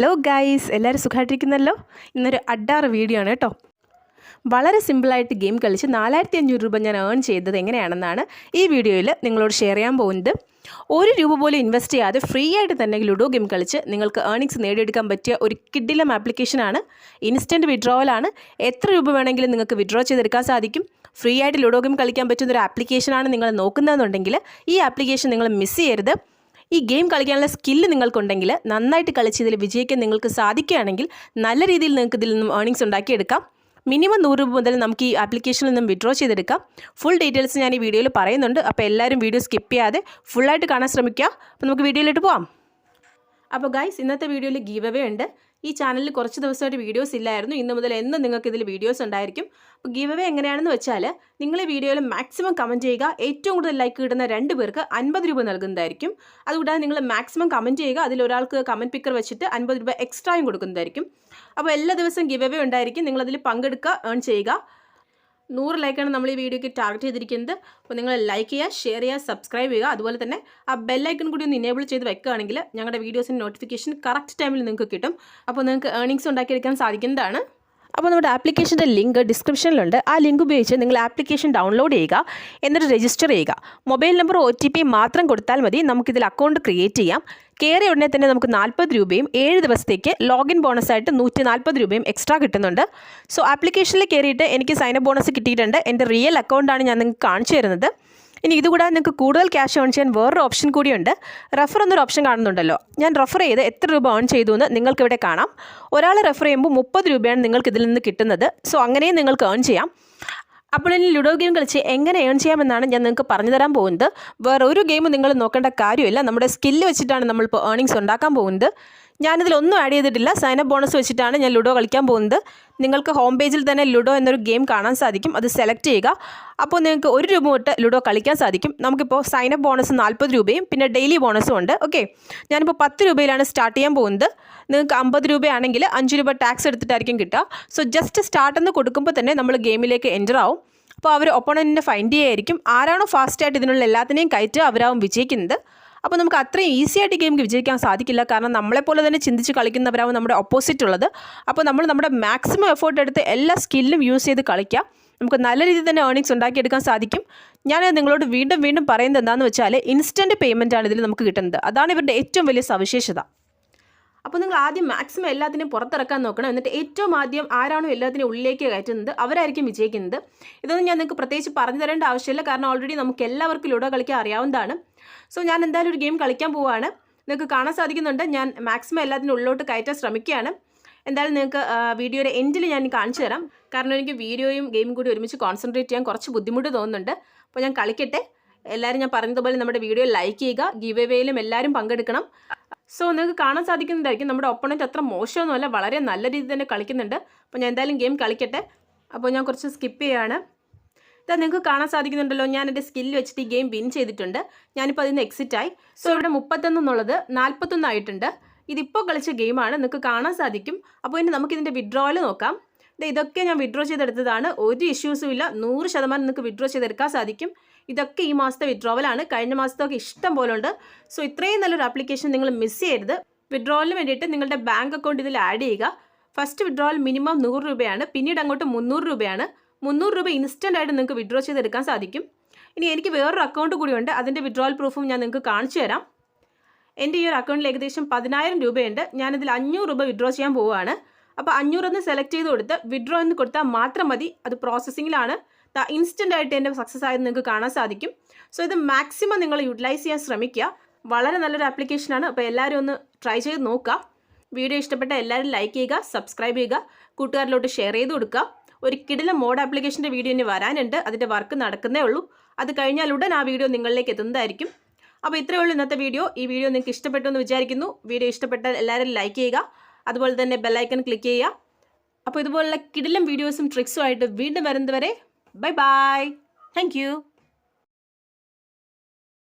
Hello guys എല്ലാവരും സുഖമായിട്ടിരിക്കുന്നല്ലോ? ഇന്നൊരു അഡാറ് video ആണ് കേട്ടോ. വളരെ സിമ്പിളായിട്ട് ഗെയിം കളിച്ച് നാലായിരത്തി അഞ്ഞൂറ് രൂപ ഞാൻ ഏൺ ചെയ്തത് എങ്ങനെയാണെന്നാണ് ഈ വീഡിയോയിൽ നിങ്ങളോട് ഷെയർ ചെയ്യാൻ പോകുന്നത്. ഒരു രൂപ പോലും ഇൻവെസ്റ്റ് ചെയ്യാതെ ഫ്രീ ആയിട്ട് തന്നെ ലുഡോ ഗെയിം കളിച്ച് നിങ്ങൾക്ക് ഏർണിങ്സ് നേടിയെടുക്കാൻ പറ്റിയ ഒരു കിഡിലം ആപ്ലിക്കേഷനാണ് ഇൻസ്റ്റന്റ് വിഡ്രോവലാണ് എത്ര രൂപ വേണമെങ്കിലും നിങ്ങൾക്ക് വിഡ്രോ ചെയ്തെടുക്കാൻ സാധിക്കും. ഫ്രീ ആയിട്ട് ലുഡോ ഗെയിം കളിക്കാൻ പറ്റുന്ന ഒരു ആപ്ലിക്കേഷനാണ് നിങ്ങൾ നോക്കുന്നതെന്നുണ്ടെങ്കിൽ ഈ ആപ്ലിക്കേഷൻ നിങ്ങൾ മിസ് ചെയ്യരുത്. ഈ ഗെയിം കളിക്കാനുള്ള സ്കില്ല് നിങ്ങൾക്കുണ്ടെങ്കിൽ നന്നായിട്ട് കളിച്ച് ഇതിൽ വിജയിക്കാൻ നിങ്ങൾക്ക് സാധിക്കുകയാണെങ്കിൽ നല്ല രീതിയിൽ നിങ്ങൾക്ക് ഇതിൽ നിന്നും ഏർണിങ്സ് ഉണ്ടാക്കിയെടുക്കാം. മിനിമം നൂറ് രൂപ മുതൽ നമുക്ക് ഈ ആപ്ലിക്കേഷനിൽ നിന്നും വിഡ്രോ ചെയ്തെടുക്കാം. ഫുൾ ഡീറ്റെയിൽസ് ഞാൻ ഈ വീഡിയോയിൽ പറയുന്നുണ്ട്. അപ്പോൾ എല്ലാവരും വീഡിയോ സ്കിപ്പ് ചെയ്യാതെ ഫുള്ളായിട്ട് കാണാൻ ശ്രമിക്കുക. അപ്പോൾ നമുക്ക് വീഡിയോയിലോട്ട് പോകാം അപ്പോൾ ഗൈസ് ഇന്നത്തെ വീഡിയോയിൽ ഗീവ് അവേ ഉണ്ട്. ഈ ചാനലിൽ കുറച്ച് ദിവസമായിട്ട് വീഡിയോസ് ഇല്ലായിരുന്നു. ഇന്ന് മുതൽ എന്നും നിങ്ങൾക്ക് ഇതിൽ വീഡിയോസ് ഉണ്ടായിരിക്കും. അപ്പോൾ ഗീവ് അവേ എങ്ങനെയാണെന്ന് വെച്ചാൽ നിങ്ങൾ ഈ വീഡിയോയിൽ മാക്സിമം കമന്റ് ചെയ്യുക. ഏറ്റവും കൂടുതൽ ലൈക്ക് കിട്ടുന്ന രണ്ട് പേർക്ക് അൻപത് രൂപ നൽകുന്നതായിരിക്കും. അതുകൂടാതെ നിങ്ങൾ മാക്സിമം കമന്റ് ചെയ്യുക. അതിൽ ഒരാൾക്ക് കമന്റ് പിക്കർ വെച്ചിട്ട് അൻപത് രൂപ എക്സ്ട്രായും കൊടുക്കുന്നതായിരിക്കും. അപ്പോൾ എല്ലാ ദിവസവും ഗീവ് അവേ ഉണ്ടായിരിക്കും നിങ്ങളതിൽ പങ്കെടുക്കുക ഏൺ ചെയ്യുക. നൂറ് ലൈക്കാണ് നമ്മൾ ഈ വീഡിയോയ്ക്ക് ടാർഗറ്റ് ചെയ്തിരിക്കുന്നത്. അപ്പോൾ നിങ്ങൾ ലൈക്ക് ചെയ്യുക ഷെയർ ചെയ്യുക സബ്സ്ക്രൈബ് ചെയ്യുക. അതുപോലെ തന്നെ ആ ബെല്ലൈക്കൺ കൂടി ഒന്ന് ഇനേബിൾ ചെയ്ത് വെക്കുകയാണെങ്കിൽ ഞങ്ങളുടെ വീഡിയോസിന്റെ നോട്ടിഫിക്കേഷൻ കറക്റ്റ് ടൈമിൽ നിങ്ങൾക്ക് കിട്ടും. അപ്പോൾ നിങ്ങൾക്ക് ഏർണിങ്സ് ഉണ്ടാക്കിയെടുക്കാൻ സാധിക്കുന്നതാണ്. അപ്പോൾ നമ്മുടെ ആപ്ലിക്കേഷന്റെ ലിങ്ക് ഡിസ്ക്രിപ്ഷനിലുണ്ട്. ആ ലിങ്ക് ഉപയോഗിച്ച് നിങ്ങൾ ആപ്ലിക്കേഷൻ ഡൗൺലോഡ് ചെയ്യുക എന്നിട്ട് രജിസ്റ്റർ ചെയ്യുക. മൊബൈൽ നമ്പർ ഒ മാത്രം കൊടുത്താൽ മതി. നമുക്കിതിൽ അക്കൗണ്ട് ക്രിയേറ്റ് ചെയ്യാം. കയറിയ ഉടനെ തന്നെ നമുക്ക് നാൽപ്പത് രൂപയും ഏഴ് ദിവസത്തേക്ക് ലോഗിൻ ബോണസായിട്ട് നൂറ്റി നാൽപ്പത് രൂപയും എക്സ്ട്രാ കിട്ടുന്നുണ്ട്. സോ ആപ്ലിക്കേഷനിൽ കയറിയിട്ട് എനിക്ക് സൈനപ്പ് ബോണസ് കിട്ടിയിട്ടുണ്ട്. എന്റെ റിയൽ അക്കൗണ്ടാണ് ഞാൻ നിങ്ങൾക്ക് കാണിച്ചു തരുന്നത്. ഇനി ഇതുകൂടാതെ നിങ്ങൾക്ക് കൂടുതൽ ക്യാഷ് ഓൺ ചെയ്യാൻ വേറൊരു ഓപ്ഷൻ കൂടിയുണ്ട്. റെഫർ എന്നൊരു ഓപ്ഷൻ കാണുന്നുണ്ടല്ലോ. ഞാൻ റെഫർ ചെയ്ത് എത്ര രൂപ ഓൺ ചെയ്തു എന്ന് നിങ്ങൾക്ക് ഇവിടെ കാണാം. ഒരാൾ റെഫർ ചെയ്യുമ്പോൾ മുപ്പത് രൂപയാണ് നിങ്ങൾക്ക് ഇതിൽ നിന്ന് കിട്ടുന്നത്. സോ അങ്ങനെയും നിങ്ങൾക്ക് ഏൺ ചെയ്യാം. അപ്പോൾ ഇനി ലുഡോ ഗെയിം കളിച്ച് എങ്ങനെ ഏൺ ചെയ്യാമെന്നാണ് ഞാൻ നിങ്ങൾക്ക് പറഞ്ഞു തരാൻ പോകുന്നത്. വേറെ ഒരു ഗെയിം നിങ്ങൾ നോക്കേണ്ട കാര്യമില്ല. നമ്മുടെ സ്കില്ല് വെച്ചിട്ടാണ് നമ്മളിപ്പോൾ ഏർണിങ്സ് ഉണ്ടാക്കാൻ പോകുന്നത്. ഞാനിതിലൊന്നും ആഡ് ചെയ്തിട്ടില്ല. സൈൻ അപ്പ് ബോണസ് വെച്ചിട്ടാണ് ഞാൻ ലുഡോ കളിക്കാൻ പോകുന്നത്. നിങ്ങൾക്ക് ഹോം പേജിൽ തന്നെ ലുഡോ എന്നൊരു ഗെയിം കാണാൻ സാധിക്കും. അത് സെലക്ട് ചെയ്യുക. അപ്പോൾ നിങ്ങൾക്ക് ഒരു രൂപ തൊട്ട് ലുഡോ കളിക്കാൻ സാധിക്കും. നമുക്കിപ്പോൾ അപ്പ് ബോണസ് നാൽപ്പത് രൂപയും പിന്നെ ഡെയിലി ബോണസും ഉണ്ട്. ഓക്കെ ഞാനിപ്പോൾ പത്ത് രൂപയിലാണ് സ്റ്റാർട്ട് ചെയ്യാൻ പോകുന്നത്. നിങ്ങൾക്ക് അമ്പത് രൂപയാണെങ്കിൽ അഞ്ച് രൂപ ടാക്സ് എടുത്തിട്ടായിരിക്കും കിട്ടുക. സോ ജസ്റ്റ് സ്റ്റാർട്ട് എന്ന് കൊടുക്കുമ്പോൾ തന്നെ നമ്മൾ ഗെയിമിലേക്ക് എന്റർ ആവും. അപ്പോൾ അവർ ഒപ്പണന്റിനെ ഫൈൻഡ് ചെയ്യായിരിക്കും. ആരാണോ ഫാസ്റ്റായിട്ട് ഇതിനുള്ള എല്ലാത്തിനെയും കയറ്റുക അവരാവും വിജയിക്കുന്നത്. അപ്പോൾ നമുക്ക് അത്രയും ഈസി ആയിട്ട് ഗെയിം വിജയിക്കാൻ സാധിക്കില്ല. കാരണം നമ്മളെപ്പോലെ തന്നെ ചിന്തിച്ച് കളിക്കുന്നവരാവും നമ്മുടെ ഓപ്പോസിറ്റ് ഉള്ളത്. അപ്പോൾ നമ്മൾ നമ്മുടെ മാക്സിമം എഫേർട്ട് എടുത്ത് എല്ലാ സ്കില്ലും യൂസ് ചെയ്ത് കളിക്കുക നമുക്ക് നല്ല രീതിയിൽ തന്നെ ഏർണിങ്സ് ഉണ്ടാക്കിയെടുക്കാൻ സാധിക്കും. ഞാൻ നിങ്ങളോട് വീണ്ടും വീണ്ടും പറയുന്നത് എന്താണെന്ന് വെച്ചാൽ ഇൻസ്റ്റന്റ് ആണ് ഇതിൽ നമുക്ക് കിട്ടുന്നത്. അതാണ് ഇവരുടെ ഏറ്റവും വലിയ സവിശേഷത. അപ്പോൾ നിങ്ങൾ ആദ്യം മാക്സിമം എല്ലാത്തിനും പുറത്തിറക്കാൻ നോക്കണം. എന്നിട്ട് ഏറ്റവും ആദ്യം ആരാണോ എല്ലാത്തിനും ഉള്ളിലേക്ക് കയറ്റുന്നത് അവരായിരിക്കും വിജയിക്കുന്നത്. ഇതൊന്നും ഞാൻ നിങ്ങൾക്ക് പ്രത്യേകിച്ച് പറഞ്ഞു തരേണ്ട ആവശ്യമില്ല. കാരണം ഓൾറെഡി നമുക്ക് എല്ലാവർക്കും ലുഡോ കളിക്കാൻ അറിയാവുന്നതാണ്. സോ ഞാൻ എന്തായാലും ഒരു ഗെയിം കളിക്കാൻ പോവുകയാണ് നിങ്ങൾക്ക് കാണാൻ സാധിക്കുന്നുണ്ട്. ഞാൻ മാക്സിമം എല്ലാത്തിനും ഉള്ളിലോട്ട് കയറ്റാൻ ശ്രമിക്കുകയാണ്. എന്തായാലും നിങ്ങൾക്ക് വീഡിയോയുടെ എൻഡിൽ ഞാൻ കാണിച്ചു തരാം. കാരണം എനിക്ക് വീഡിയോയും ഗെയിമും കൂടി ഒരുമിച്ച് കോൺസെൻട്രേറ്റ് ചെയ്യാൻ കുറച്ച് ബുദ്ധിമുട്ട് തോന്നുന്നുണ്ട്. അപ്പോൾ ഞാൻ കളിക്കട്ടെ. എല്ലാവരും ഞാൻ പറഞ്ഞതുപോലെ നമ്മുടെ വീഡിയോ ലൈക്ക് ചെയ്യുക. ഗീവ് എവേയിലും എല്ലാവരും പങ്കെടുക്കണം. സോ നിങ്ങൾക്ക് കാണാൻ സാധിക്കുന്നതായിരിക്കും. നമ്മുടെ ഒപ്പണന്റ് അത്ര മോശമൊന്നുമല്ല. വളരെ നല്ല രീതിയിൽ തന്നെ കളിക്കുന്നുണ്ട്. അപ്പോൾ ഞാൻ എന്തായാലും ഗെയിം കളിക്കട്ടെ. അപ്പോൾ ഞാൻ കുറച്ച് സ്കിപ്പ് ചെയ്യുകയാണ് ഇതാ നിങ്ങൾക്ക് കാണാൻ സാധിക്കുന്നുണ്ടല്ലോ. ഞാൻ എന്റെ സ്കില്ല് വെച്ചിട്ട് ഈ ഗെയിം വിൻ ചെയ്തിട്ടുണ്ട്. ഞാനിപ്പോൾ അതിൽ നിന്ന് എക്സിറ്റ് ആയി. സോ ഇവിടെ മുപ്പത്തൊന്ന് എന്നുള്ളത് നാൽപ്പത്തൊന്ന് ആയിട്ടുണ്ട്. ഇതിപ്പോൾ കളിച്ച ഗെയിമാണ് നിങ്ങൾക്ക് കാണാൻ സാധിക്കും. അപ്പോൾ ഇനി നമുക്ക് ഇതിന്റെ വിഡ്രോവൽ നോക്കാം. ഇതൊക്കെ ഞാൻ വിഡ്രോ ചെയ്തെടുത്തതാണ്. ഒരു ഇഷ്യൂസും ഇല്ല. നൂറ് ശതമാനം നിങ്ങൾക്ക് വിഡ്രോ ചെയ്തെടുക്കാൻ സാധിക്കും. ഇതൊക്കെ ഈ മാസത്തെ വിഡ്രോവലാണ് കഴിഞ്ഞ മാസത്തൊക്കെ ഇഷ്ടം പോലെ ഉണ്ട്. സോ ഇത്രയും നല്ലൊരു ആപ്ലിക്കേഷൻ നിങ്ങൾ മിസ് ചെയ്യരുത്. വിഡ്രോവലിന് വേണ്ടിയിട്ട് നിങ്ങളുടെ ബാങ്ക് അക്കൗണ്ട് ഇതിൽ ആഡ് ചെയ്യുക. ഫസ്റ്റ് വിഡ്രോവൽ മിനിമം നൂറ് രൂപയാണ്. പിന്നീട് അങ്ങോട്ട് മുന്നൂറ് രൂപയാണ്. മുന്നൂറ് രൂപ ഇൻസ്റ്റന്റ് ആയിട്ട് നിങ്ങൾക്ക് വിഡ്രോ ചെയ്തെടുക്കാൻ സാധിക്കും. ഇനി എനിക്ക് വേറൊരു അക്കൗണ്ട് കൂടിയുണ്ട്. അതിന്റെ വിഡ്രോവൽ പ്രൂഫും ഞാൻ നിങ്ങൾക്ക് കാണിച്ചു തരാം. എന്റെ ഈ ഒരു അക്കൗണ്ടിൽ ഏകദേശം പതിനായിരം രൂപയുണ്ട്. ഞാനിതിൽ അഞ്ഞൂറ് രൂപ വിഡ്രോ ചെയ്യാൻ പോവുകയാണ്. അപ്പോൾ അഞ്ഞൂറൊന്ന് സെലക്ട് ചെയ്ത് കൊടുത്ത് വിഡ്രോ എന്ന് കൊടുത്താൽ മാത്രം മതി. അത് പ്രോസസ്സിങ്ങിലാണ് ഇൻസ്റ്റന്റ് ആയിട്ട് എന്റെ സക്സസ് ആയത് നിങ്ങൾക്ക് കാണാൻ സാധിക്കും. സോ ഇത് മാക്സിമം നിങ്ങൾ യൂട്ടിലൈസ് ചെയ്യാൻ ശ്രമിക്കുക. വളരെ നല്ലൊരു ആപ്ലിക്കേഷനാണ് അപ്പോൾ എല്ലാവരും ഒന്ന് ട്രൈ ചെയ്ത് നോക്കുക. വീഡിയോ ഇഷ്ടപ്പെട്ട എല്ലാവരും ലൈക്ക് ചെയ്യുക സബ്സ്ക്രൈബ് ചെയ്യുക കൂട്ടുകാരിലോട്ട് ഷെയർ ചെയ്ത് കൊടുക്കുക. ഒരു കിടിലം മോഡ് ആപ്ലിക്കേഷന്റെ വീഡിയോ ഇനി വരാനുണ്ട്. അതിന്റെ വർക്ക് നടക്കുന്നേ ഉള്ളൂ. അത് കഴിഞ്ഞാൽ ഉടൻ ആ വീഡിയോ നിങ്ങളിലേക്ക് എത്തുന്നതായിരിക്കും. അപ്പോൾ ഇത്രയേ ഉള്ളൂ ഇന്നത്തെ വീഡിയോ ഈ വീഡിയോ നിങ്ങൾക്ക് ഇഷ്ടപ്പെട്ടു എന്ന് വിചാരിക്കുന്നു. വീഡിയോ ഇഷ്ടപ്പെട്ടാൽ എല്ലാവരും ലൈക്ക് ചെയ്യുക. അതുപോലെ തന്നെ ബെല്ലൈക്കൺ ക്ലിക്ക് ചെയ്യുക. അപ്പോൾ ഇതുപോലുള്ള കിടിലം വീഡിയോസും ട്രിക്സും ആയിട്ട് വീണ്ടും വരുന്നതുവരെ ബൈ ബൈ താങ്ക്